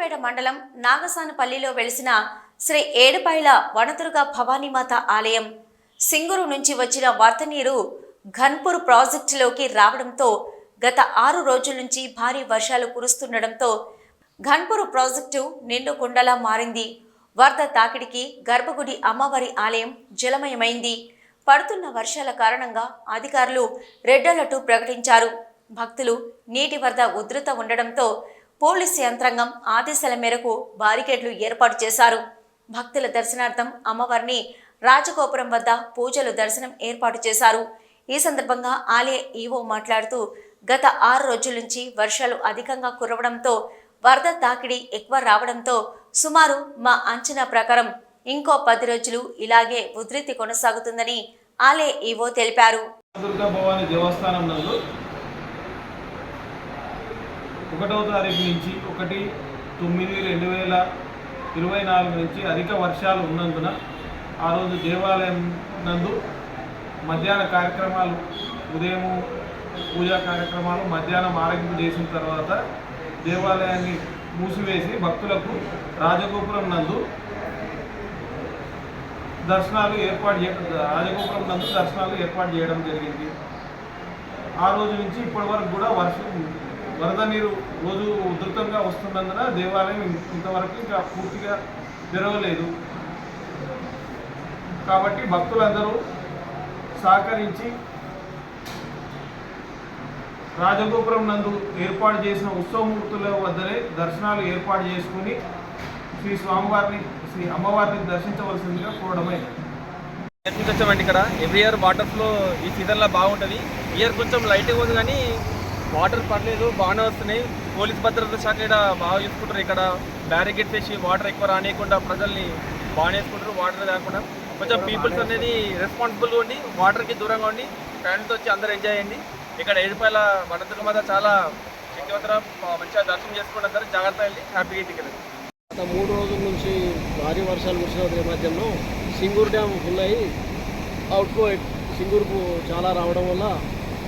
పాపనపేట మండలం నాగసానపల్లిలో వెలిసిన శ్రీ ఏడుపాయల వనదుర్గ భవానీమాత ఆలయం సింగూరు నుంచి వచ్చిన వరద నీరు ఘన్పూర్ ప్రాజెక్టులోకి రావడంతో గత ఆరు రోజుల నుంచి భారీ వర్షాలు కురుస్తుండటంతో ఘన్పూర్ ప్రాజెక్టు నిండు కుండలా మారింది. వరద తాకిడికి గర్భగుడి అమ్మవారి ఆలయం జలమయమైంది. పడుతున్న వర్షాల కారణంగా అధికారులు రెడ్ అలర్ట్ ప్రకటించారు. భక్తులు నీటి వరద ఉధృత ఉండడంతో పోలీస్ యంత్రాంగం ఆదేశాల మేరకు బారికేడ్లు ఏర్పాటు చేశారు. భక్తుల దర్శనార్థం అమ్మవారిని రాజగోపురం వద్ద పూజలు దర్శనం ఏర్పాటు చేశారు. ఈ సందర్భంగా ఆలయ ఈవో మాట్లాడుతూ గత ఆరు రోజుల నుంచి వర్షాలు అధికంగా కురవడంతో వరద తాకిడి ఎక్కువ రావడంతో సుమారు మా అంచనా ప్రకారం ఇంకో పది రోజులు ఇలాగే ఉధృతి కొనసాగుతుందని ఆలయ ఈవో తెలిపారు. దుర్గా భవాని దేవస్థానం నందు ఒకటవ తారీఖు నుంచి ఒకటి తొమ్మిది రెండు వేల ఇరవై నాలుగు నుంచి అధిక వర్షాలు ఉన్నందున ఆ రోజు దేవాలయం నందు మధ్యాహ్న కార్యక్రమాలు ఉదయం పూజా కార్యక్రమాలు మధ్యాహ్నం ఆరగింపు చేసిన తర్వాత దేవాలయాన్ని మూసివేసి భక్తులకు రాజగోపురం నందు దర్శనాలు ఏర్పాటు చే రాజగోపురం నందు దర్శనాలు ఏర్పాటు చేయడం జరిగింది. ఆ రోజు నుంచి ఇప్పటి వరకు కూడా వర్షం వరద నీరు రోజు ఉధృతంగా వస్తున్నందున దేవాలయం ఇంతవరకు ఇంకా పూర్తిగా తెరవలేదు. కాబట్టి భక్తులందరూ సహకరించి రాజగోపురం నందు ఏర్పాటు చేసిన ఉత్సవమూర్తుల వద్దనే దర్శనాలు ఏర్పాటు చేసుకుని శ్రీ స్వామివారిని శ్రీ అమ్మవారిని దర్శించవలసిందిగా కోరడమే. ఇక్కడ. ఎవ్రీ ఇయర్ వాటర్ ఫ్లో ఈ సీజన్లో బాగుంటుంది. ఇయర్ కొంచెం లైట్గా ఉంది కానీ వాటర్ పర్లేదు బాగానే వస్తున్నాయి. పోలీస్ భద్రత శాఖ ఇక్కడ బాగా చూసుకుంటారు. ఇక్కడ బ్యారికేడ్ వేసి వాటర్ ఎక్కువ రానియకుండా ప్రజల్ని బాగానే వేసుకుంటారు. వాటర్ కాకుండా. కొంచెం పీపుల్స్ అనేది రెస్పాన్సిబుల్గా ఉండి వాటర్కి దూరంగా ఉండి ఫ్యాన్తో వచ్చి అందరూ ఎంజాయ్ చేయండి. ఇక్కడ ఏడుపాయల వనదుర్గ మాత చాలా శక్తివంతర మంచిగా దర్శనం చేసుకుంటారు అందరూ జాగ్రత్త వెళ్ళి హ్యాపీగా ఇంటికి వెళ్ళండి. గత మూడు రోజుల నుంచి భారీ వర్షాలు కురిసిన నేపథ్యంలో సింగూరు డ్యామ్ ఫుల్ అయ్యి అవుట్ఫ్లో సింగూరుకు చాలా రావడం వల్ల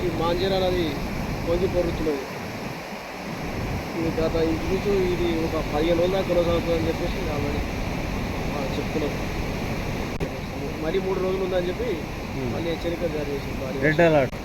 ఈ మాంజీరా నది పొంగి పొరుతున్నది ఇది గత ఇంచుమించు ఇది ఒక పదిహేను రోజుల దాకా కొనసాగుతుందని చెప్పేసి ఆల్రెడీ చెప్తున్నారు మరి మూడు రోజులు ఉందని చెప్పి మళ్ళీ హెచ్చరిక జారీ చేసింది భారీ వర్షం.